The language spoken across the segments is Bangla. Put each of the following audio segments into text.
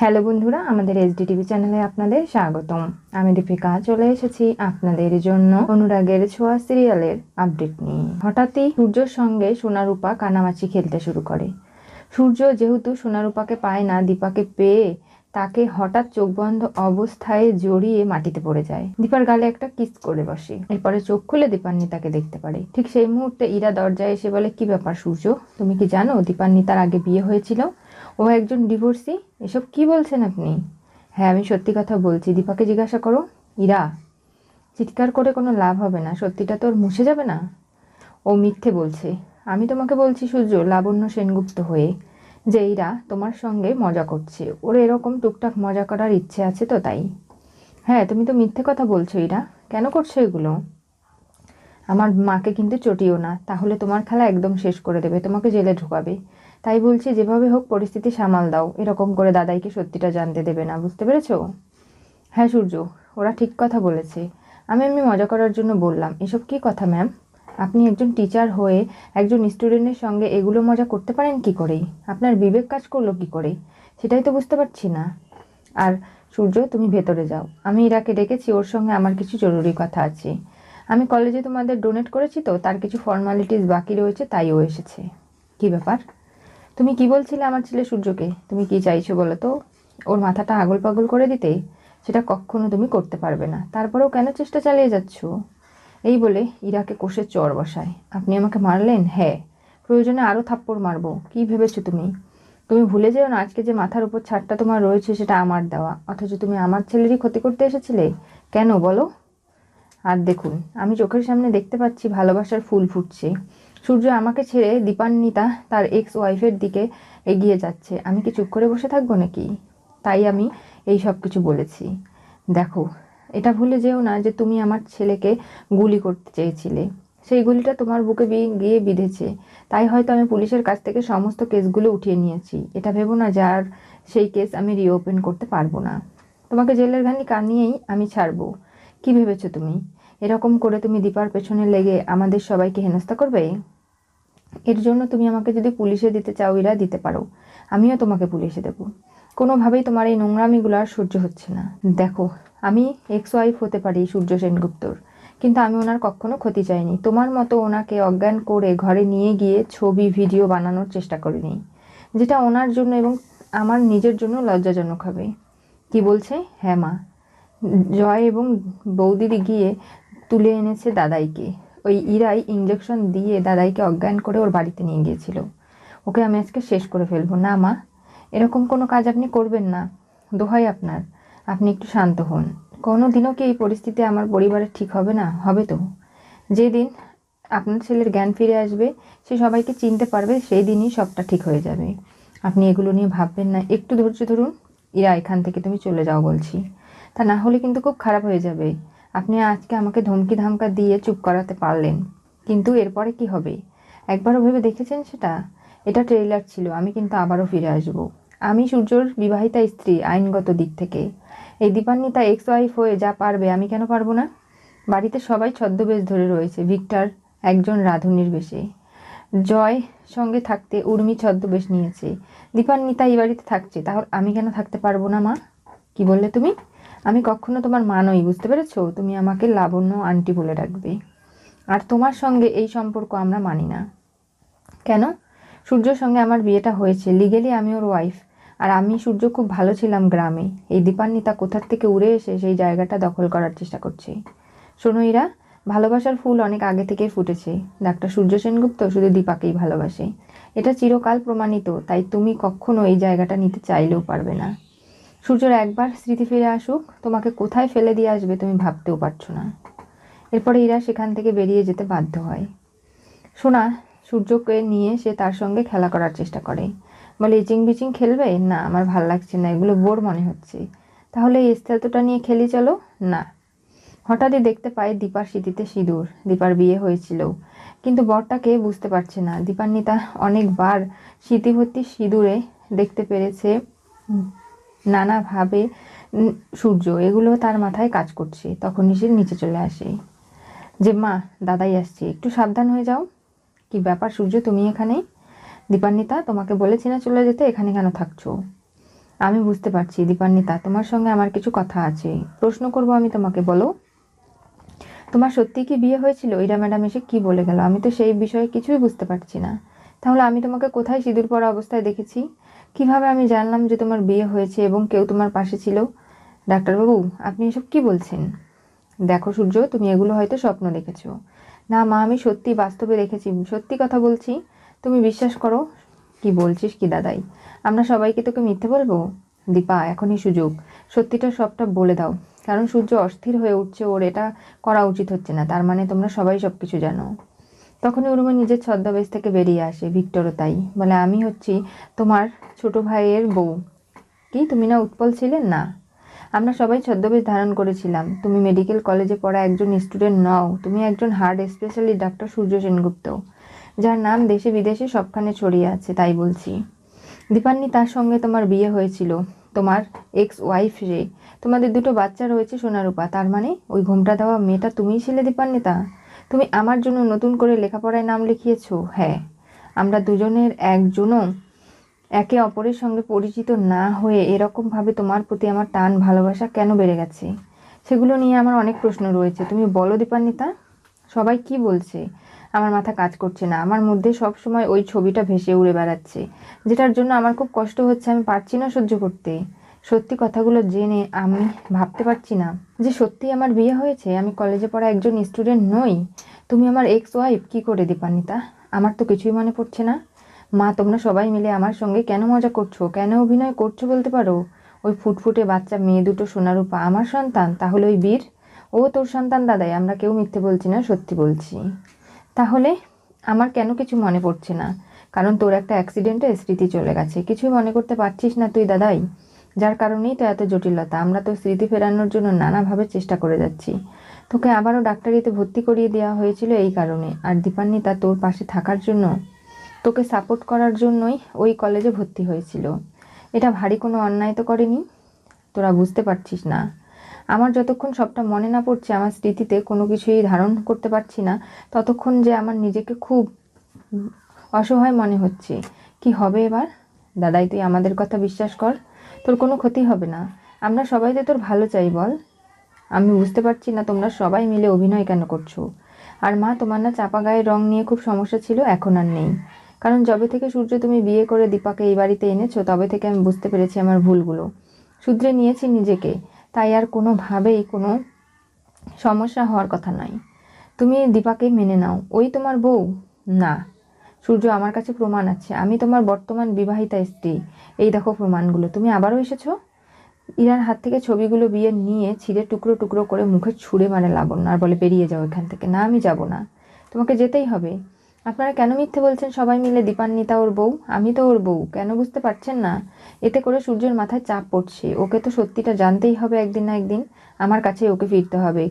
হ্যালো বন্ধুরা, আমাদের এইচডি টিভি চ্যানেলে আপনাদের স্বাগতম। আমি দীপিকা, চলে এসেছি আপনাদের জন্য অনুরাগের ছোঁয়া সিরিয়ালের আপডেট নিয়ে। হঠাৎই সূর্যর সঙ্গে সোনারূপা কানামাছি খেলতে শুরু করে। সূর্য যেহেতু সোনারূপাকে পায় না, দীপাকে পেয়ে তাকে হঠাৎ চোখ বন্ধ অবস্থায় জড়িয়ে মাটিতে পড়ে যায়। দীপার গালে একটা কিস করে বসে। এরপরে চোখ খুলে দীপান্নি তাকে দেখতে পারে। ঠিক সেই মুহূর্তে ইরা দরজায় এসে বলে, কি ব্যাপার সূর্য? তুমি কি জানো দীপান্নি তার আগে বিয়ে হয়েছিল? ও একজন ডিভোর্সি এসব কি বলছেন আপনি? হ্যাঁ আমি সত্যি কথা বলছি। দীপাকে জিজ্ঞাসা করো ইরা, চিৎকার করে কোনো লাভ হবে না। সত্যিটা তোর মুছে যাবে না? ও মিথ্যে বলছে। আমি তোমাকে বলছি, সূর্য, লাবণ্য সেনগুপ্ত হয়ে। যে ইরা তোমার সঙ্গে মজা করছে। ওর এরকম টুকটাক মজা করার ইচ্ছে আছে তো তাই। হ্যাঁ তুমি তো মিথ্যে কথা বলছো, ইরা। কেন করছ এগুলো? আমার মাকে কিন্তু চটিও না। তাহলে তোমার খেলা একদম শেষ করে দেবে। তোমাকে জেলে ঢুকাবে। তাই বলছি, যেভাবে হোক পরিস্থিতি সামাল দাও। এরকম করে দাদাইকে সত্যিটা জানতে দেবে না, বুঝতে পেরেছ? হ্যাঁ সূর্য, ওরা ঠিক কথা বলেছে। আমি এমনি মজা করার জন্য বললাম, এসব কি কথা, ম্যাম? আপনি একজন টিচার হয়ে একজন স্টুডেন্টের সঙ্গে এগুলো মজা করতে পারেন কি করে আপনার বিবেক কাজ করল কি করে? সেটাই তো বুঝতে পারছি না। আর সূর্য, তুমি ভেতরে যাও। আমি ইরাকে ডেকেছি, ওর সঙ্গে আমার কিছু জরুরি কথা আছে। আমি কলেজে তোমাদের ডোনেট করেছি তো, তার কিছু ফর্মালিটিস বাকি রয়েছে, তাই ও এসেছে। কি ব্যাপার? তুমি কি বলছিলে আমার ছেলে সূর্যকে? তুমি কি চাইছো বলো তো? ওর মাথাটা আগল পাগল করে দিতে? সেটা কখনো তুমি করতে পারবে না। তারপরেও কেন চেষ্টা চালিয়ে যাচ্ছ? এই বলে ইরাকে কোষে চর বসায়। আপনি আমাকে মারলেন? হ্যাঁ। প্রয়োজনে আরও থাপ্পড় মারবো। কি ভেবেছো তুমি? তুমি ভুলে যেও না আজকে যে মাথার উপর ছাদটা তোমার রয়েছে সেটা আমার দেওয়া। অথচ তুমি আমার ছেলেরই ক্ষতি করতে এসেছিলে? কেন বলো? আর দেখুন, আমি চোখের সামনে দেখতে পাচ্ছি ভালোবাসার ফুল ফুটছে। সূর্য আমাকে ছেড়ে দীপান্বিতা তার এক্স ওয়াইফের দিকে এগিয়ে যাচ্ছে। আমি কি চুপ করে বসে থাকব নাকি? তাই আমি এই সব কিছু বলেছি। দেখো, এটা ভুলে যেও না যে তুমি আমার ছেলেকে গুলি করতে চেয়েছিলে। সেই গুলিটা তোমার বুকে গিয়ে বিঁধেছে। তাই হয়তো আমি পুলিশের কাছ থেকে সমস্ত কেসগুলো উঠিয়ে নিয়েছি। এটা ভেবো না যে আর সেই কেস আমি রিওপেন করতে পারব না। তোমাকে জেলের ঘানি কানিয়েই আমি ছাড়বো। কি ভেবেছো তুমি? এরকম করে তুমি দীপার পেছনে লেগে আমাদের সবাইকে হেনস্থা করবে? এর জন্য তুমি আমাকে যদি পুলিশে দিতে চাও এরা দিতে পারো। আমিও তোমাকে পুলিশে দেবো। কোনোভাবেই তোমার এই নোংরামিগুলো আর সহ্য হচ্ছে না। দেখো, আমি এক্স ওয়াইফ হতে পারি সূর্য সেনগুপ্তর, কিন্তু আমি ওনার কখনো ক্ষতি চাইনি। তোমার মতো ওনাকে অজ্ঞান করে ঘরে নিয়ে গিয়ে ছবি, ভিডিও বানানোর চেষ্টা করিনি, যেটা ওনার জন্য এবং আমার নিজের জন্য লজ্জাজনক হবে। কি বলছে? হ্যাঁ মা। জয় এবং বৌদিদি গিয়ে তুলে এনেছে দাদাইকে। ওই ইরাই ইঞ্জেকশন দিয়ে দাদাইকে অজ্ঞান করে ওর বাড়িতে নিয়ে গিয়েছিল। ওকে আমি আজকে শেষ করে ফেলব। না, মা, এরকম কোনো কাজ আপনি করবেন না। দোহাই আপনার। আপনি একটু শান্ত হন। কোনো দিনও কি এই পরিস্থিতি আমার পরিবারের ঠিক হবে না? হবে তো। যেদিন আপনার ছেলের জ্ঞান ফিরে আসবে, সে সবাইকে চিনতে পারবে, সেই দিনই সবটা ঠিক হয়ে যাবে। আপনি এগুলো নিয়ে ভাববেন না। একটু ধৈর্য ধরুন। ইরা এখান থেকে তুমি চলে যাও বলছি। তা না হলে কিন্তু খুব খারাপ হয়ে যাবে। আপনি আজকে আমাকে ধমকি ধামকা দিয়ে চুপ করাতে পারলেন। কিন্তু এরপরে কি হবে? একবারও ভেবে দেখেছেন সেটা? এটা ট্রেইলার ছিল, আমি কিন্তু আবারও ফিরে আসব। আমি সূর্যর বিবাহিতা স্ত্রী আইনগত দিক থেকে। এই দীপান্বিতা এক্স ওয়াইফ হয়ে যা পারবে, আমি কেন পারব না? বাড়িতে সবাই ছদ্মবেশ ধরে রয়েছে, ভিক্টর একজন রাধুনির বেশে। জয় সঙ্গে থাকতে উর্মি ছদ্মবেশ নিয়েছে। দীপান্বিতা এই বাড়িতে থাকছে, তাহলে আমি কেন থাকতে পারব না মা? কি বললে তুমি? আমি কখনো তোমার মা নই, বুঝতে পেরেছ? তুমি আমাকে লাবণ্য আন্টি বলে ডাকবে। আর তোমার সঙ্গে এই সম্পর্ক আমরা মানি না। কেন? সূর্যর সঙ্গে আমার বিয়েটা হয়েছে। লিগেলি আমি ওর ওয়াইফ আর আমি সূর্য খুব ভালো ছিলাম গ্রামে। এই দীপান্বিতা কোথার থেকে উড়ে এসে সেই জায়গাটা দখল করার চেষ্টা করছে। শোনো ইরা, ভালোবাসার ফুল অনেক আগে থেকেই ফুটেছে। ডাক্তার সূর্য সেনগুপ্ত শুধু দীপাকেই ভালোবাসে। এটা চিরকাল প্রমাণিত, তাই তুমি কখনো এই জায়গাটা নিতে চাইলেও পারবে না। সূর্যর একবার স্মৃতি ফিরে আসুক, তোমাকে কোথায় ফেলে দিয়ে আসবে তুমি ভাবতেও পারছ না। এরপরে ইরা সেখান থেকে বেরিয়ে যেতে বাধ্য হয়। সোনা সূর্যকে নিয়ে সে তার সঙ্গে খেলা করার চেষ্টা করে। বলে ইচিং বিচিং খেলবে? না, আমার ভালো লাগছে না, এগুলো বোর মনে হচ্ছে। তাহলে এই স্থাতটা নিয়ে খেলি চলো? না। হঠাৎই দেখতে পায় দীপার স্মৃতিতে সিঁদুর। দীপার বিয়ে হয়েছিল, কিন্তু বরটাকে বুঝতে পারছে না। দীপান্বিতা অনেকবার স্মৃতিভর্তি সিঁদুরে দেখতে পেরেছে নানাভাবে সূর্য, এগুলো তার মাথায় কাজ করছে। তখনই সে নিচে চলে আসে। যে, মা, দাদাই আসছে, একটু সাবধান হয়ে যাও। কি ব্যাপার সূর্য, তুমি এখানে? দীপান্বিতা, তোমাকে বলেছি না চলে যেতে, এখানে কেন থাকছো? আমি বুঝতে পারছি, দীপান্বিতা, তোমার সঙ্গে আমার কিছু কথা আছে। প্রশ্ন করব আমি তোমাকে, বলো? তোমার সত্যি কি বিয়ে হয়েছিল? ইরা ম্যাডাম এসে কি বলে গেল? আমি তো সেই বিষয়ে কিছুই বুঝতে পারছি না। তাহলে আমি তোমাকে কোথায় সিঁদুর পরা অবস্থায় দেখেছি? কীভাবে আমি জানলাম যে তোমার বিয়ে হয়েছে এবং কেউ তোমার পাশে ছিল? ডাক্তারবাবু, আপনি এসব কি বলছেন? দেখো সূর্য, তুমি এগুলো হয়তো স্বপ্ন দেখেছ। না মা, আমি সত্যি বাস্তবে দেখেছি। সত্যি কথা বলছি, তুমি বিশ্বাস করো? কি বলছিস কি দাদাই? আমরা সবাইকে তোকে মিথ্যে বলব? দীপা, এখনই সুযোগ। সত্যিটা সবটা বলে দাও। কারণ সূর্য অস্থির হয়ে উঠছে, ওর এটা করা উচিত হচ্ছে না। তার মানে তোমরা সবাই সব কিছু জানো। তখনই উর্মি নিজের ছদ্মবেশ থেকে বেরিয়ে আসে, ভিক্টরও তাই। বলে, আমি হচ্ছি তোমার ছোট ভাইয়ের বউ। কি, তুমি না উৎপল ছিলেন? না। আমরা সবাই ছদ্মবেশ ধারণ করেছিলাম। তুমি মেডিকেল কলেজে পড়া একজন স্টুডেন্ট নও, তুমি একজন heart specialist doctor Surya Sengupta, যার নাম দেশে বিদেশে সবখানে ছড়িয়ে আছে, তাই বলছি। দীপান্নি, তার সঙ্গে তোমার বিয়ে হয়েছিল। তোমার এক্স ওয়াইফ রে তোমাদের দুটো বাচ্চা রয়েছে সোনারূপা, তার মানে ওই ঘোমটা দেওয়া মেয়েটা তুমিই ছিলে দীপান্বিতা তুমি আমার জন্য নতুন করে লেখাপড়ায় নাম লিখিয়েছো? হ্যাঁ। আমরা দুজনের একজনও একে অপরের সঙ্গে পরিচিত না হয়ে এরকমভাবে তোমার প্রতি আমার টান, ভালোবাসা কেন বেড়ে গেছে? সেগুলো নিয়ে আমার অনেক প্রশ্ন রয়েছে। তুমি বলো, দীপান্বিতা, সবাই কি বলছে? আমার মাথা কাজ করছে না। আমার মধ্যে সব সময় ওই ছবিটা ভেসে উড়ে বেড়াচ্ছে, যেটার জন্য আমার খুব কষ্ট হচ্ছে, আমি পারছি না সহ্য করতে। সত্যি কথাগুলো জেনে আমি ভাবতে পারছি না যে সত্যি আমার বিয়ে হয়েছে। আমি কলেজে পড়া একজন স্টুডেন্ট নই। তুমি আমার এক্স ওয়াইফ কী করে দীপান্বিতা? আমার তো কিছুই মনে পড়ছে না। মা, তোমরা সবাই মিলে আমার সঙ্গে কেন মজা করছ? কেন অভিনয় করছ বলতে পারো? ওই ফুটফুটে বাচ্চা, মেয়ে দুটো সোনারূপা, আমার সন্তান, তাহলে ওই বীর? ও তোর সন্তান দাদাই, আমরা কেউ মিথ্যে বলছি না, সত্যি বলছি। তাহলে আমার কেন কিছু মনে পড়ছে না? কারণ তোর একটা অ্যাক্সিডেন্টে স্মৃতি চলে গেছে। কিছুই মনে করতে পারছিস না তুই দাদাই। যার কারণেই তো এত জটিলতা। আমরা তো স্মৃতি ফেরানোর জন্য নানাভাবে চেষ্টা করে যাচ্ছি। তোকে আবারও ডাক্তারিতে ভর্তি করিয়ে দেওয়া হয়েছিল এই কারণে। আর দীপান্বিতা তোর পাশে থাকার জন্য তোকে সাপোর্ট করার জন্যই ওই কলেজে ভর্তি হয়েছিল। এটা ভারী কোনো অন্যায় তো করেনি? তোরা বুঝতে পারছিস না। আমার যতক্ষণ সবটা মনে না পড়ছে, আমার স্মৃতিতে কোনো কিছুই ধারণ করতে পারছি না, ততক্ষণ যে আমার নিজেকে খুব অসহায় মনে হচ্ছে। কি হবে এবার? দাদাই তুই আমাদের কথা বিশ্বাস কর। তোর কোনো ক্ষতি হবে না। আমরা সবাই তো তোর ভালো চাই বল। আমি বুঝতে পারছি না তোমরা সবাই মিলে অভিনয় কেন করছ। আর মা, তোমার না চাপা গায়ের রং নিয়ে খুব সমস্যা ছিল, এখন আর নেই। কারণ যবে থেকে সূর্য তুমি বিয়ে করে দীপাকে এই বাড়িতে এনেছো, তবে থেকে আমি বুঝতে পেরেছি আমার ভুলগুলো। শুধরে নিয়েছি নিজেকে। তাই আর কোনোভাবেই কোনো সমস্যা হওয়ার কথা নয়। তুমি দীপাকে মেনে নাও। ওই তোমার বউ? না। সূর্য আমার কাছে প্রমাণ আছে। আমি তোমার বর্তমান বিবাহিতা স্ত্রী। এই দেখো প্রমাণগুলো। তুমি আবারও এসেছ? ইরার হাত থেকে ছবিগুলো বিয়ে নিয়ে ছিঁড়ে টুকরো টুকরো করে মুখে ছুঁড়ে মারে লাবণ্য আর বলে বেরিয়ে যাও এখান থেকে। না, আমি যাব না। তোমাকে যেতেই হবে। আপনারা কেন মিথ্যে বলছেন? সবাই মিলে দীপান্বিতা ওর বউ। আমি তো ওর বউ। কেন বুঝতে পারছেন না? এতে করে সূর্যের মাথায় চাপ পড়ছে। ওকে তো সত্যিটা জানতেই হবে একদিন না একদিন। আমার কাছে ওকে ফিরতে হবে।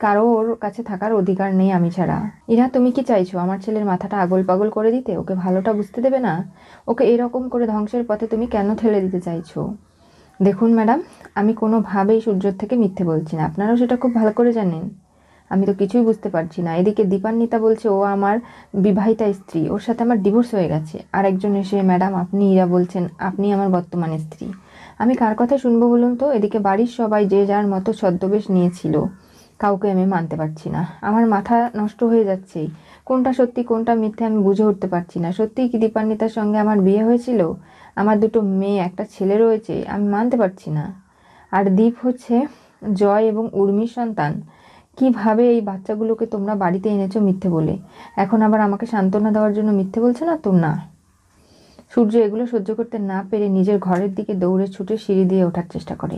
কারও ওর কাছে থাকার অধিকার নেই আমি ছাড়া। ইরা, তুমি কি চাইছো আমার ছেলের মাথাটা আগল পাগল করে দিতে? ওকে ভালোটা বুঝতে দেবে না? ওকে এরকম করে ধ্বংসের পথে তুমি কেন ঠেলে দিতে চাইছো? দেখুন ম্যাডাম, আমি কোনোভাবেই সূর্যর থেকে মিথ্যে বলছি না। আপনারাও সেটা খুব ভালো করে জানেন। আমি তো কিছুই বুঝতে পারছি না। এদিকে দীপান্বিতা বলছে, ও আমার বিবাহিতা স্ত্রী। ওর সাথে আমার ডিভোর্স হয়ে গেছে। আর একজন এসে, ম্যাডাম, আপনি ইরা বলছেন, আপনি আমার বর্তমান স্ত্রী। আমি কার কথা শুনব বলুন তো? এদিকে বাড়ির সবাই যে যার মতো ছদ্মবেশ নিয়েছিল। কাউকে আমি মানতে পারছি না। আমার মাথা নষ্ট হয়ে যাচ্ছে। কোনটা সত্যি, কোনটা মিথ্যে আমি বুঝে উঠতে পারছি না। সত্যিই কি দীপান্বিতার সঙ্গে আমার বিয়ে হয়েছিল? আমার দুটো মেয়ে, একটা ছেলে রয়েছে, আমি মানতে পারছি না। আর দীপ হচ্ছে জয় এবং উর্মির সন্তান। কীভাবে এই বাচ্চাগুলোকে তোমরা বাড়িতে এনেছো মিথ্যে বলে? এখন আবার আমাকে সান্ত্বনা দেওয়ার জন্য মিথ্যে বলছো না তো না সূর্য এগুলো সহ্য করতে না পেরে নিজের ঘরের দিকে দৌড়ে ছুটে সিঁড়ি দিয়ে ওঠার চেষ্টা করে।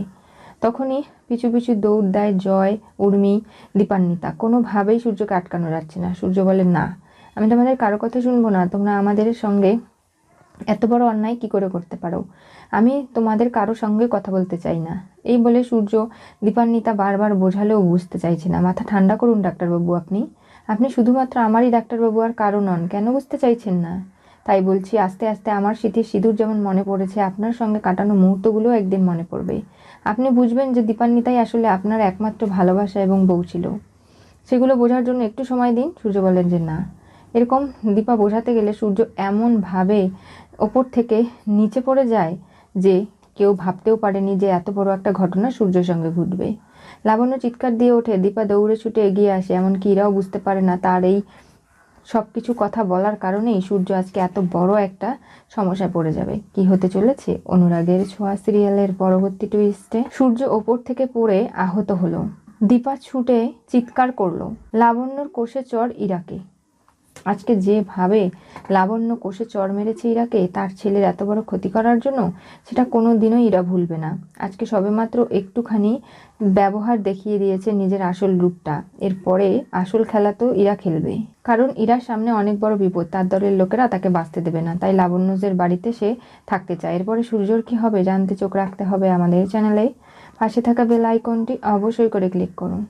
তখনই পিছু পিছু দৌড় দেয় জয়, উর্মি, দীপান্বিতা। কোনোভাবেই সূর্যকে আটকানো যাচ্ছে না। সূর্য বলে, না, আমি তোমাদের কারও কথা শুনব না। তোমরা আমাদের সঙ্গে এত বড় অন্যায় কি করে করতে পারো? আমি তোমাদের কারও সঙ্গে কথা বলতে চাই না। এই বলে সূর্য দীপান্বিতা বারবার বোঝালেও বুঝতে চাইছে না। মাথা ঠান্ডা করুন, ডাক্তারবাবু আপনি। আপনি শুধুমাত্র আমারই ডাক্তারবাবু আর কারও নন। কেন বুঝতে চাইছেন না? তাই বলছি, আস্তে আস্তে আমার স্মৃতির সিঁদুর যেমন মনে পড়েছে, আপনার সঙ্গে কাটানো মুহূর্তগুলো একদিন মনে পড়বে। আপনি বুঝবেন যে দীপান্বিতাই আসলে আপনার একমাত্র ভালোবাসা এবং বউ ছিল। সেগুলো বোঝার জন্য একটু সময় দিন। সূর্য বলেন যে না। এরকম দীপা বোঝাতে গেলে সূর্য এমনভাবে ওপর থেকে নিচে পড়ে যায় যে কেউ ভাবতেও পারেনি যে এত বড় একটা ঘটনা সূর্যের সঙ্গে ঘটবে। লাবণ্য চিৎকার দিয়ে ওঠে। দীপা দৌড়ে ছুটে এগিয়ে আসে। এমনকি ইরাও বুঝতে পারে না তার এই সব কিছু কথা বলার কারণেই সূর্য আজকে এত বড় একটা সমস্যায় পড়ে যাবে। কি হতে চলেছে? অনুরাগের ছোঁয়া সিরিয়ালের পরবর্তী টুইস্টে সূর্য ওপর থেকে পড়ে আহত হলো। দীপা ছুটে চিৎকার করল। লাবণ্যর কোষে চর ইরাকে। আজকে যেভাবে লাবণ্য কোষে চর মেরেছে ইরাকে, তার ছেলের এত বড় ক্ষতি করার জন্য সেটা কোনো দিনও ইরা ভুলবে না। আজকে সবেমাত্র একটুখানি ব্যবহার দেখিয়ে দিয়েছে নিজের আসল রূপটা। এরপরে আসল খেলা তো ইরা খেলবে। কারণ ইরার সামনে অনেক বড় বিপদ, তার দলের লোকেরা তাকে বাঁচতে দেবে না। তাই লাবণ্যজের বাড়িতে সে থাকতে চায়। এরপরে সূর্যর কি হবে জানতে চোখ রাখতে হবে আমাদের চ্যানেলে। পাশে থাকা বেল আইকনটি অবশ্যই করে ক্লিক করুন।